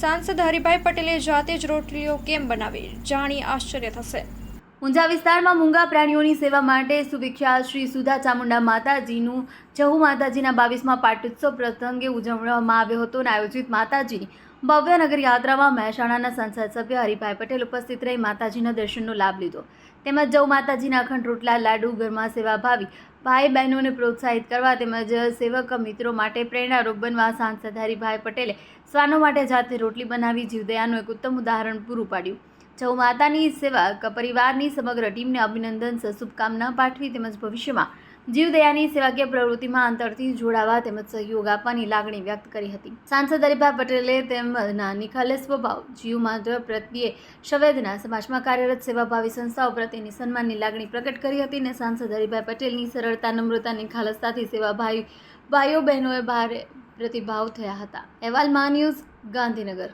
સાંસદ હરિભાઈ પટેલે જાતે જ રોટલીઓ કેમ બનાવી? જાણી આશ્ચર્ય થશે. ઊંઝા વિસ્તારમાં મૂંગા પ્રાણીઓની સેવા માટે સુવિખ્યાત શ્રી સુધા ચામુંડા માતાજીનું, જહુ માતાજીના બાવીસમાં પાટોત્સવ પ્રસંગે ઉજવવામાં આવ્યો હતો અને આયોજિત માતાજીની ભવ્ય નગર યાત્રામાં મહેસાણાના સંસદ સભ્ય હરિભાઈ પટેલ ઉપસ્થિત રહી માતાજીના દર્શનનો લાભ લીધો. તેમજ જવ માતાજીના અખંડ રોટલા, લાડુ ઘરમાં સેવાભાવી ભાઈ બહેનોને પ્રોત્સાહિત કરવા તેમજ સેવક મિત્રો માટે પ્રેરણારૂપ બનવા સાંસદ હરિભાઈ પટેલે શ્વાનો માટે જાતે રોટલી બનાવી જીવદયાનું એક ઉત્તમ ઉદાહરણ પૂરું પાડ્યું. જવ માતાની સેવા. પરિવારની સમગ્ર ટીમને અભિનંદન શુભકામના પાઠવી તેમજ ભવિષ્યમાં જીવદયાની સેવાકીય પ્રવૃત્તિમાં અંતરથી જોડાવા તેમજ સહયોગ આપવાની લાગણી વ્યક્ત કરી હતી. સાંસદ હરિભાઈ પટેલે તેમના નિખાલે સ્વભાવ જીવ માત્ર પ્રત્યે સંવેદના, સમાજમાં કાર્યરત સેવાભાવી સંસ્થાઓ પ્રત્યેની સન્માનની લાગણી પ્રકટ કરી હતી અને સાંસદ હરિભાઈ પટેલની સરળતા, નમ્રતા, નિખાલસતાથી સેવાભાઈ ભાઈઓ બહેનોએ ભારે પ્રતિભાવ થયા હતા. અહેવાલ, મા ન્યૂઝ, ગાંધીનગર.